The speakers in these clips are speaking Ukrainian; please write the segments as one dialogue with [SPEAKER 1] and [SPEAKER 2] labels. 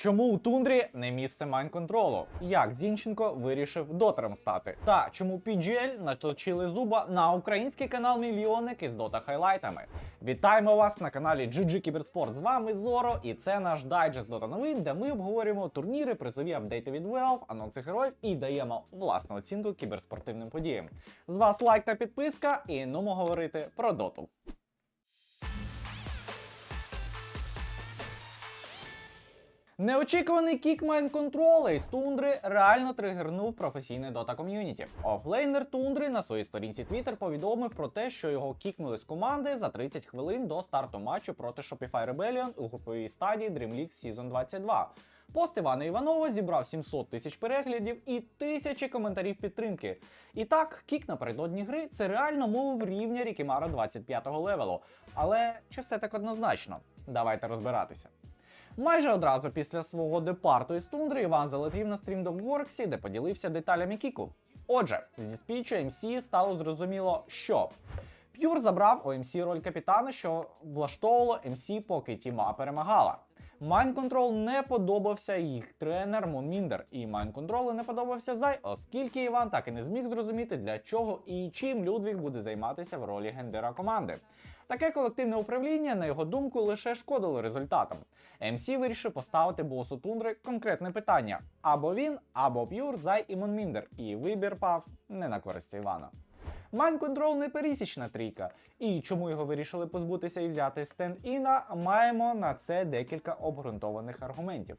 [SPEAKER 1] Чому у тундрі не місце майнконтролу? Як Зінченко вирішив дотером стати? Та чому PGL наточили зуба на український канал Мільйонник із дота хайлайтами? Вітаємо вас на каналі GG Кіберспорт. З вами Зоро, і це наш дайджест дота новин, де ми обговорюємо турніри, призові апдейти від Valve, анонси героїв і даємо власну оцінку кіберспортивним подіям. З вас лайк та підписка, і нумо говорити про доту. Неочікуваний кік майнконтрола із тундри реально тригернув професійне дота ком'юніті. Офлейнер тундри на своїй сторінці Twitter повідомив про те, що його кікнули з команди за 30 хвилин до старту матчу проти Shopify Rebellion у груповій стадії Dream League Season 22. Пост Івана Іванова зібрав 700 тисяч переглядів і тисячі коментарів підтримки. І так, кік напередодні гри це реально мов рівня Рікімара 25-го левелу. Але чи все так однозначно? Давайте розбиратися. Майже одразу після свого департу із тундри Іван залетів на стрім до Горксі, де поділився деталями кіку. Отже, зі спічу MC стало зрозуміло, що П'юр забрав у MC роль капітана, що влаштовувало MC, поки тіма перемагала. Майнконтрол не подобався їх тренер Монміндер, і Майнконтролу не подобався Зай, оскільки Іван так і не зміг зрозуміти, для чого і чим Людвіг буде займатися в ролі гендера команди. Таке колективне управління, на його думку, лише шкодило результатам. МС вирішив поставити босу тундри конкретне питання: або він, або П'юр, Зай і Монміндер. І вибір пав не на користь Івана. Майнконтрол не пересічна трійка, і чому його вирішили позбутися і взяти стенд-іна, маємо на це декілька обґрунтованих аргументів.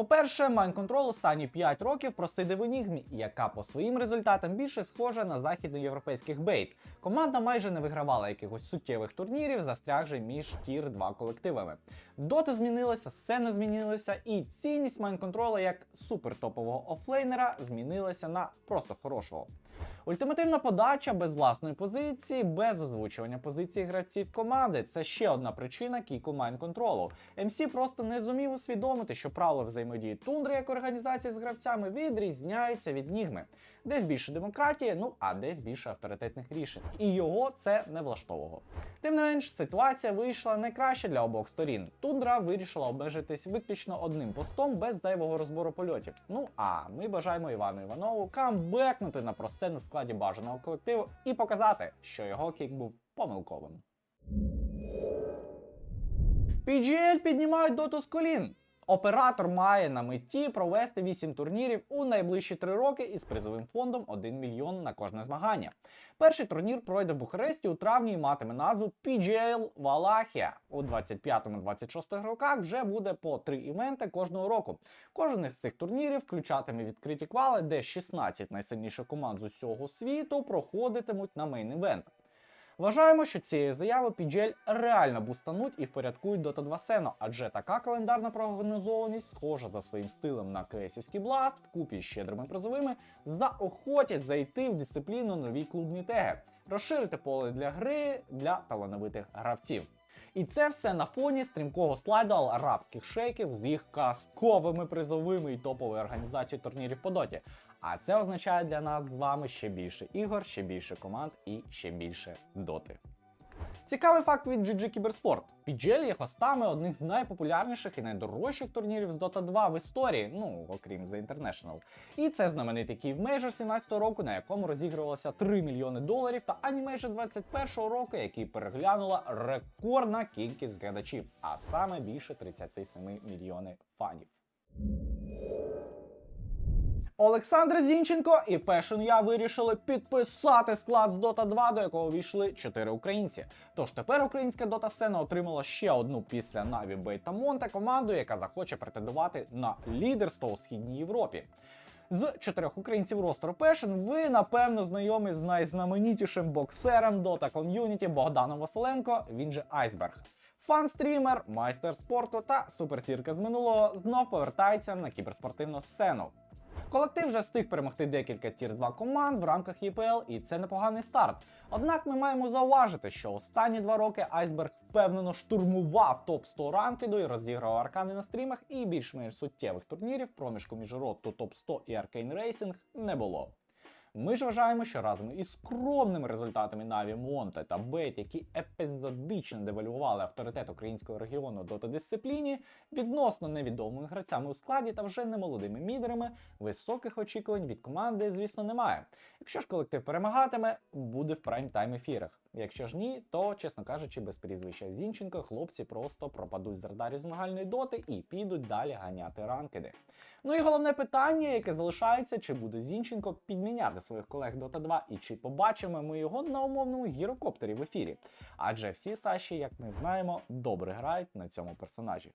[SPEAKER 1] По-перше, Майнконтрол останні 5 років просидив в Енігмі, яка по своїм результатам більше схожа на західноєвропейських бейт. Команда майже не вигравала якихось суттєвих турнірів, застрягши між тір 2 колективами. Дота змінилася, сцена змінилася, і цінність Майнконтрола як супертопового офлейнера змінилася на просто хорошого. Ультимативна подача без власної позиції, без озвучування позиції гравців команди це ще одна причина кіку майнконтролу. МС просто не зумів усвідомити, що правила взаємодії тундри як організації з гравцями відрізняються від нігми. Десь більше демократії, ну а десь більше авторитетних рішень. І його це не влаштовувало. Тим не менш, ситуація вийшла не краще для обох сторін. Тундра вирішила обмежитись виключно одним постом без зайвого розбору польотів. Ну а ми бажаємо Івану Іванову камбекнути на простену в складі бажаного колективу і показати, що його кік був помилковим. PGL піднімають доту з колін. Оператор має на меті провести 8 турнірів у найближчі 3 роки із призовим фондом 1 мільйон на кожне змагання. Перший турнір пройде в Бухаресті у травні і матиме назву PGL Валахія. У 25-26 роках вже буде по 3 івенти кожного року. Кожен із цих турнірів включатиме відкриті квали, де 16 найсильніших команд з усього світу проходитимуть на мейн-івент. Вважаємо, що цією заявою PGL реально бустануть і впорядкують Dota 2 сцену, адже така календарна прогнозованість, схожа за своїм стилем на кейсівський бласт, вкупі з щедрими призовими, заохотять зайти в дисципліну нові клубні теги, розширити поле для гри для талановитих гравців. І це все на фоні стрімкого слайду арабських шейків з їх казковими призовими і топовою організацією турнірів по доті. А це означає для нас з вами ще більше ігор, ще більше команд і ще більше доти. Цікавий факт від GG Кіберспорт. PGL є хостами одних з найпопулярніших і найдорожчих турнірів з Dota 2 в історії, ну окрім The International. І це знаменитий Київ Мейджор 17-го року, на якому розігрувалося 3 мільйони доларів, та Animation 21 року, який переглянула рекордна кількість глядачів, а саме більше 37 мільйонів фанів. Олександр Зінченко і Fashion Я вирішили підписати склад з Dota 2, до якого війшли 4 українці. Тож тепер українська Dota сцена отримала ще одну після Na'Vi Bait та Monte команду, яка захоче претендувати на лідерство у східній Європі. З чотирьох українців ростеру Passion ви напевно знайомі з найзнаменітішим боксером Dota ком'юніті Богданом Василенко, він же Айсберг. Фан-стрімер, майстер спорту та суперсірка з минулого знов повертається на кіберспортивну сцену. Колектив вже встиг перемогти декілька тір 2 команд в рамках ЄПЛ, і це непоганий старт. Однак ми маємо зауважити, що останні два роки Айсберг впевнено штурмував топ 100 ранкіду і розіграв аркани на стрімах, і більш-менш суттєвих турнірів проміжку між Road to топ 100 і Arcane Racing не було. Ми ж вважаємо, що разом із скромними результатами Наві Монте та Бет, які епізодично девальвували авторитет українського регіону дотодисципліні, відносно невідомими гравцями у складі та вже немолодими мідерами, високих очікувань від команди, звісно, немає. Якщо ж колектив перемагатиме, буде в прайм-тайм ефірах. Якщо ж ні, то, чесно кажучи, без прізвища Зінченко хлопці просто пропадуть з радарів змагальної доти і підуть далі ганяти ранкеди. Ну і головне питання, яке залишається, чи буде Зінченко підміняти своїх колег Dota 2 і чи побачимо ми його на умовному гірокоптері в ефірі. Адже всі Саші, як ми знаємо, добре грають на цьому персонажі.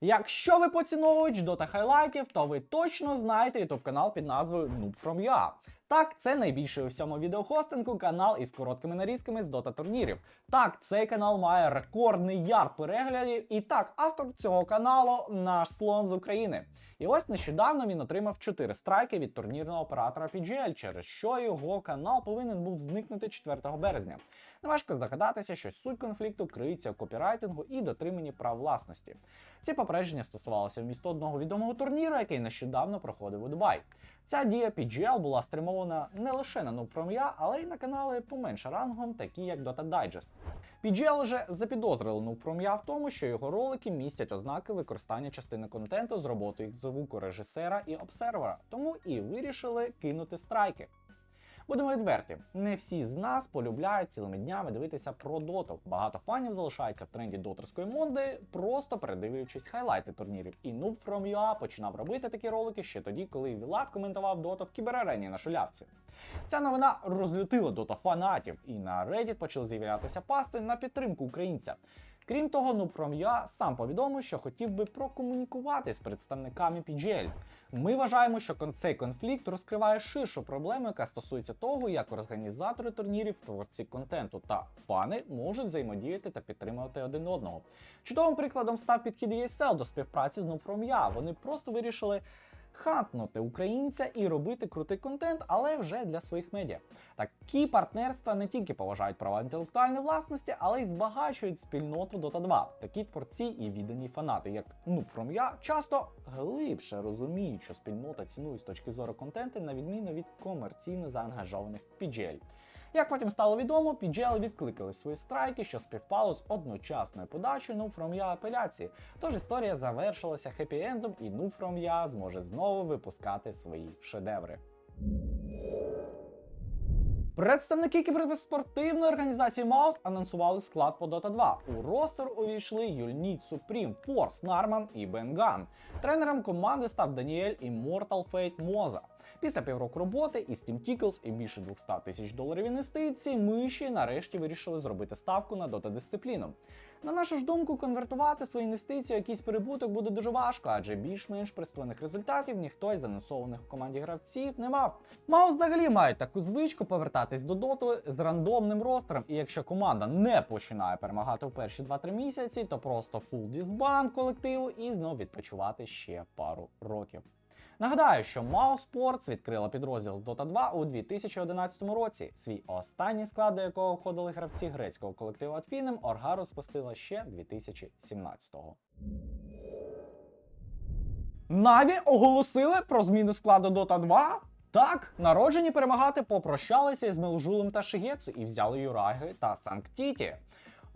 [SPEAKER 1] Якщо ви поціновувач дота хайлайтів, то ви точно знаєте ютуб канал під назвою Noob From UA. Так, це найбільший у всьому відеохостингу канал із короткими нарізками з дота турнірів. Так, цей канал має рекордний ярд переглядів. І так, автор цього каналу наш слон з України. І ось нещодавно він отримав 4 страйки від турнірного оператора PGL, через що його канал повинен був зникнути 4 березня. Неважко здогадатися, що суть конфлікту криється у копірайтингу і дотриманні прав власності. Ці попередження стосувалися вмісту одного відомого турніру, який нещодавно проходив у Дубай. Ця дія PGL була стримована не лише на NoobFromYa, але й на канали поменше рангом, такі як Dota Digest. PGL вже запідозрили NoobFromYa в тому, що його ролики містять ознаки використання частини контенту з роботи звукорежисера і обсервера, тому і вирішили кинути страйки. Будемо відверті, не всі з нас полюбляють цілими днями дивитися про доту. Багато фанів залишається в тренді дотерської монди, просто передивлюючись хайлайти турнірів. І Noob From UA починав робити такі ролики ще тоді, коли Вілат коментував доту в кіберарені на шулявці. Ця новина розлютила дота фанатів, і на Reddit почали з'являтися пасти на підтримку українця. Крім того, Noob From UA сам повідомив, що хотів би прокомунікувати з представниками PGL. Ми вважаємо, що цей конфлікт розкриває ширшу проблему, яка стосується того, як організатори турнірів, творці контенту та фани можуть взаємодіяти та підтримувати один одного. Чудовим прикладом став підхід ESL до співпраці з Noob From UA. Вони просто вирішили хантнути українця і робити крутий контент, але вже для своїх медіа. Такі партнерства не тільки поважають права інтелектуальної власності, але й збагачують спільноту Dota 2. Такі творці і віддані фанати, як UA, часто глибше розуміють, що спільнота цінує з точки зору контенту, на відміну від комерційно заангажованих PGL. Як потім стало відомо, PGL відкликали свої страйки, що співпало з одночасною Noob From UA апеляції. Тож історія завершилася хеппі-ендом, і From UA зможе знову випускати свої шедеври. Представники кіберспортивної організації Маус анонсували склад по Dota 2. У ростер увійшли Юльніт Супрім, Форс, Нарман і Бенган. Тренером команди став Даніель Immortal Fate Моза. Після півроку роботи і Steam Tickles і більше 200 тисяч доларів інвестицій, миші нарешті вирішили зробити ставку на дота дисципліну. На нашу ж думку, конвертувати свої інвестиції у якийсь прибуток буде дуже важко, адже більш-менш пристойних результатів ніхто із заносованих в команді гравців не мав. Маус взагалі мають таку звичку повертатись до доту з рандомним ростером, і якщо команда не починає перемагати в перші 2-3 місяці, то просто фул дізбан колективу і знов відпочивати ще пару років. Нагадаю, що Mouse Sports відкрила підрозділ з Dota 2 у 2011 році. Свій останній склад, до якого входили гравці грецького колективу Атфінем, Орга розпустила ще 2017-го. Наві оголосили про зміну складу Dota 2. Так, народжені перемагати попрощалися із Мелжулем та Шигецу і взяли Юраги та Санктіті.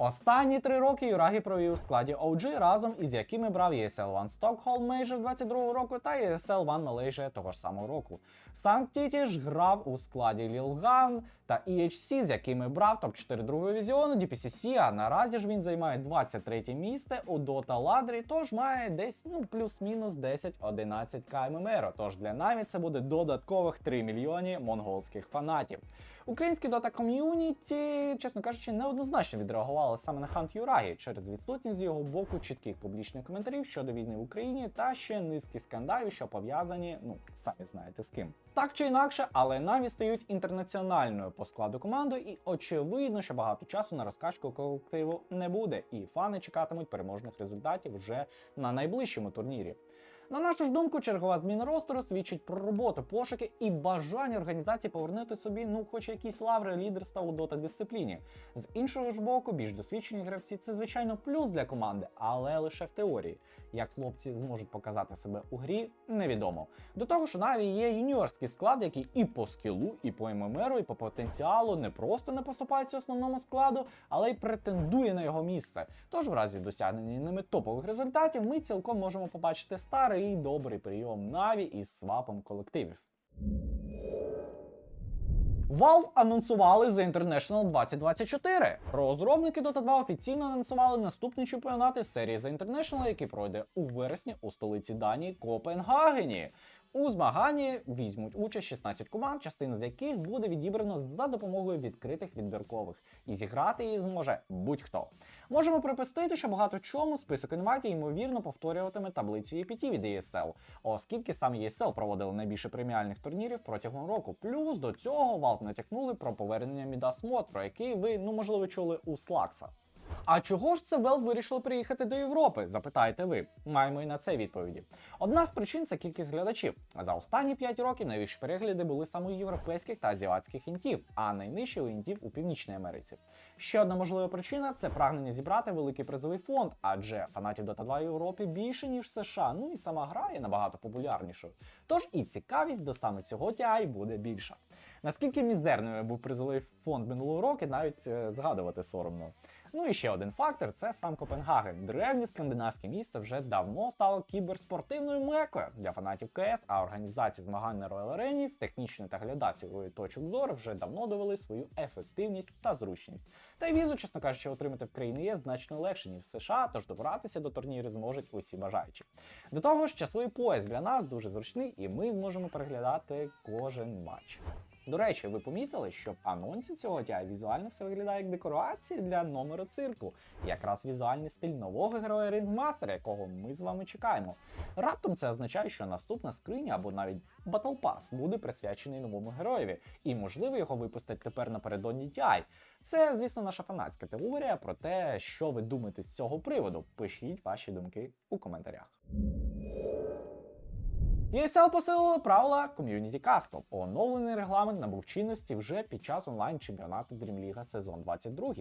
[SPEAKER 1] Останні три роки Юрагі провів у складі OG разом із якими брав ESL One Stockholm Major 22 року та ESL One Malaysia того ж самого року. Санктіті ж грав у складі Лілган та EHC, з якими брав топ-4 другого візіону DPCC, а наразі ж він займає 23 місце у Dota ладрі, тож має десь ну плюс-мінус 10-11 КММР. Тож для Наві це буде додаткових 3 мільйони монголських фанатів. Українське дота ком'юніті, чесно кажучи, неоднозначно відреагували саме на хант Юрагі через відсутність з його боку чітких публічних коментарів щодо війни в Україні та ще низки скандалів, що пов'язані, ну самі знаєте з ким. Так чи інакше, але Наві стають інтернаціональною по складу команди, і очевидно, що багато часу на розкачку колективу не буде, і фани чекатимуть переможних результатів вже на найближчому турнірі. На нашу ж думку, чергова зміна ростеру свідчить про роботу, пошуки і бажання організації повернути собі, ну, хоч якісь лаври лідерства у дота дисципліні. З іншого ж боку, більш досвідчені гравці це звичайно плюс для команди, але лише в теорії. Як хлопці зможуть показати себе у грі, невідомо. До того ж, Наві є юніорський склад, який і по скілу, і по ММРу, і по потенціалу не просто не поступається основному складу, але й претендує на його місце. Тож, в разі досягнення ними топових результатів, ми цілком можемо побачити старий добрий прийом Наві із свапом колективів. Valve анонсували The International 2024. Розробники Dota 2 офіційно анонсували наступний чемпіонат із серії The International, який пройде у вересні у столиці Данії Копенгагені. У змаганні візьмуть участь 16 команд, частина з яких буде відібрано за допомогою відкритих відбіркових, і зіграти її зможе будь-хто. Можемо припустити, що багато чому список інвайтів ймовірно повторюватиме таблицю EPT від ESL, оскільки сам ESL проводили найбільше преміальних турнірів протягом року. Плюс до цього Valve натякнули про повернення Midas Mod, про який ви ну можливо чули у Слакса. А чого ж це Valve вирішили приїхати до Європи? Запитаєте ви. Маємо і на це відповіді. Одна з причин це кількість глядачів. За останні 5 років найвищі перегляди були саме у європейських та азіатських інтів, а найнижчі у інтів у Північній Америці. Ще одна можлива причина це прагнення зібрати великий призовий фонд, адже фанатів Dota 2 в Європі більше ніж США. Ну і сама гра є набагато популярнішою. Тож і цікавість до саме цього TI буде більша. Наскільки мізерною був призовий фонд минулого року, навіть е, згадувати соромно. Ну і ще один фактор це сам Копенгаген. Древнє скандинавське місце вже давно стало кіберспортивною мекою для фанатів КС, а організації змагань на Royal Arena з технічної та глядацької точок зору вже давно довели свою ефективність та зручність. Та й візу, чесно кажучи, отримати в країні є значно легше, ніж в США, тож добратися до турніру зможуть усі бажаючі. До того ж, часовий пояс для нас дуже зручний, і ми зможемо переглядати кожен матч. До речі, ви помітили, що в анонсі цього тя візуально все виглядає як декорації для номеру цирку. Якраз візуальний стиль нового героя Рингмастера, якого ми з вами чекаємо. Раптом це означає, що наступна скриня або навіть Battle Pass буде присвячений новому героєві, і можливо його випустять тепер напередодні TI. Це, звісно, наша фанатська теорія про те, що ви думаєте з цього приводу. Пишіть ваші думки у коментарях. ESL посилили правила ком'юніті касту. Оновлений регламент набув чинності вже під час онлайн-чемпіонату Дрімліга сезон 22.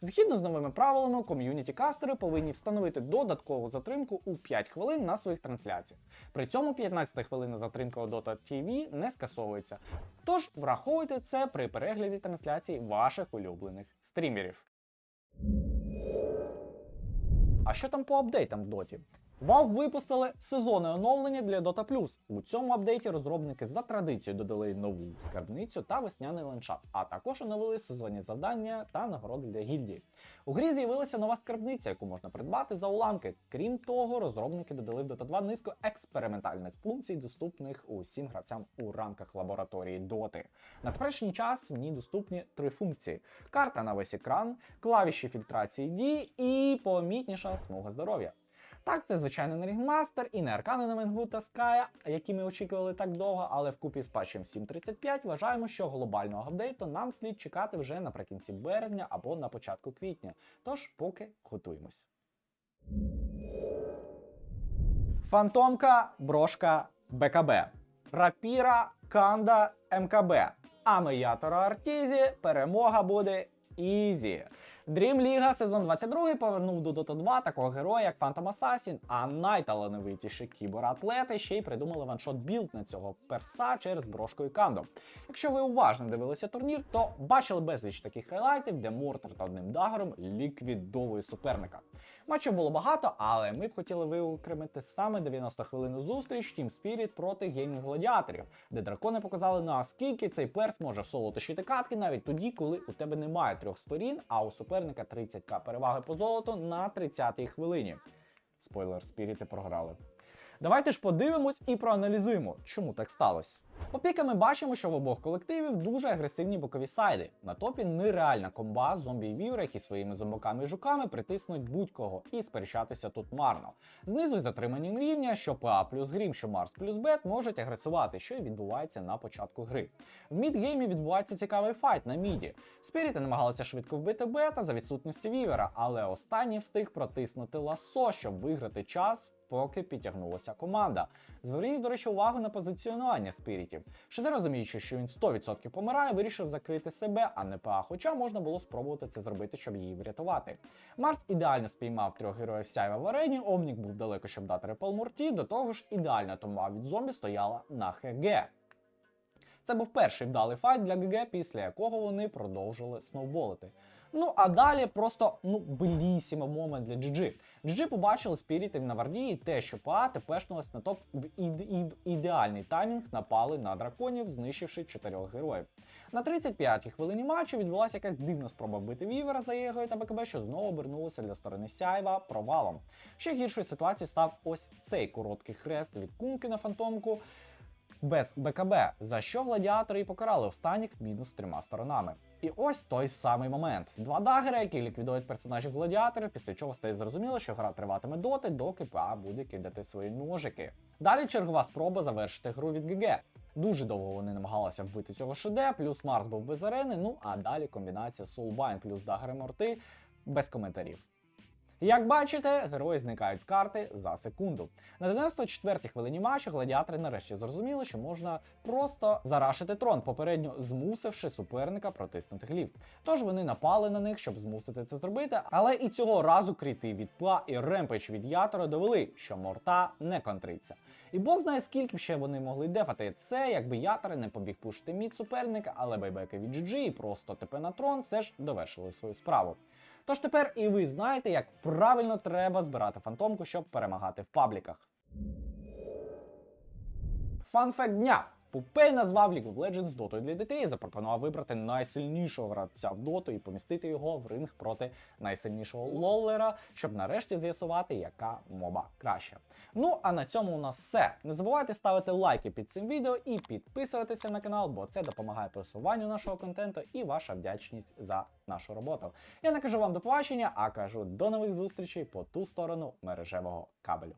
[SPEAKER 1] Згідно з новими правилами, ком'юніті кастери повинні встановити додаткову затримку у 5 хвилин на своїх трансляціях. При цьому 15 хвилина затримка у Dota TV не скасовується. Тож враховуйте це при перегляді трансляцій ваших улюблених стрімерів. А що там по апдейтам в доті? Valve випустили сезонне оновлення для Dota+. У цьому апдейті розробники за традицією додали нову скарбницю та весняний ландшафт, а також оновили сезонні завдання та нагороди для гільдії. У грі з'явилася нова скарбниця, яку можна придбати за уламки. Крім того, розробники додали в Dota 2 низку експериментальних функцій, доступних усім гравцям у рамках лабораторії Доти. На теперішній час в ній доступні три функції: карта на весь екран, клавіші фільтрації дій і помітніша смуга здоров'я. Так, це звичайно не Рінгмастер і не аркани на Венгу та Ская, які ми очікували так довго, але вкупі з патчем 7.35 вважаємо, що глобального апдейту нам слід чекати вже наприкінці березня або на початку квітня. Тож поки готуємось. Фантомка, брошка, БКБ. Рапіра, Канда, МКБ. А Медіатора Артізі перемога буде ізі. Dream League сезон 22 повернув до Dota 2 такого героя, як Phantom Assassin, а найталановитіші кібератлети ще й придумали ваншот білд на цього перса через брошкою Кандо. Якщо ви уважно дивилися турнір, то бачили безліч таких хайлайтів, де Мортер та одним дагером ліквідовує суперника. Матчів було багато, але ми б хотіли виокремити саме 90 хвилин зустріч Team Spirit проти геймінг гладіаторів, де дракони показали наскільки цей перс може соло тащити катки навіть тоді, коли у тебе немає трьох сторін, а у суперника 30к переваги по золоту на 30-й хвилині. Спойлер, спіріти програли. Давайте ж подивимось і проаналізуємо, чому так сталося. По пікам ми бачимо, що в обох колективів дуже агресивні бокові сайди. На топі нереальна комба зомбі і віври, які своїми зомбаками і жуками притиснуть будь-кого, і сперечатися тут марно. Знизу з отриманням рівня, що ПА плюс Грім, що Марс плюс Бет можуть агресувати, що і відбувається на початку гри. В мідгеймі відбувається цікавий файт на міді. Спіріти намагалися швидко вбити бета за відсутності вівера, але останній встиг протиснути ласо, щоб виграти час. Поки підтягнулася команда. Зверніть, до речі, увагу на позиціонування спірітів. Шеде розуміючи, що він 100% помирає, вирішив закрити себе, а не ПА. Хоча можна було спробувати це зробити, щоб її врятувати. Марс ідеально спіймав трьох героїв сяйва в арені, Омнік був далеко, щоб дати репел Мурті, до того ж ідеальна томба від зомбі стояла на ХГ. Це був перший вдалий файт для ГГ, після якого вони продовжили сноуболити. Ну а далі просто ну белісімо момент для GG. GG побачили спірітів на варді і те, що ПА тепешнулась на топ в, і в ідеальний таймінг напали на драконів, знищивши чотирьох героїв. На 35-й хвилині матчу відбулася якась дивна спроба вбити Вівера за єгою та БКБ, що знову обернулося для сторони Сяйва провалом. Ще гіршою ситуацією став ось цей короткий хрест від кунки на фантомку без БКБ, за що гладіатори і покарали останніх мінус трьома сторонами. І ось той самий момент. Два дагера, які ліквідують персонажів гладіаторів, після чого стає зрозуміло, що гра триватиме доти, доки ПА буде кидати свої ножики. Далі чергова спроба завершити гру від ГГ. Дуже довго вони намагалися вбити цього ШД, плюс Марс був без арени, ну а далі комбінація Soulbind плюс дагери Морти без коментарів. Як бачите, герої зникають з карти за секунду. На 94-й хвилині матчу гладіатори нарешті зрозуміли, що можна просто зарашити трон, попередньо змусивши суперника протиснути глів. Тож вони напали на них, щоб змусити це зробити, але і цього разу кріти від ПА і ремпеч від Ятора довели, що морта не контриться. І Бог знає, скільки б ще вони могли дефати це, якби Ятори не побіг пушити мід суперника, але байбеки від GG і просто ТП на трон все ж довершили свою справу. Тож тепер і ви знаєте, як правильно треба збирати фантомку, щоб перемагати в пабліках. Фанфект дня. Пупей назвав League of Legends дотою для дітей і запропонував вибрати найсильнішого гравця в доту і помістити його в ринг проти найсильнішого лоулера, щоб нарешті з'ясувати, яка моба краща. Ну а на цьому у нас все. Не забувайте ставити лайки під цим відео і підписуватися на канал, бо це допомагає просуванню нашого контенту і ваша вдячність за нашу роботу. Я не кажу вам до побачення, а кажу до нових зустрічей по ту сторону мережевого кабелю.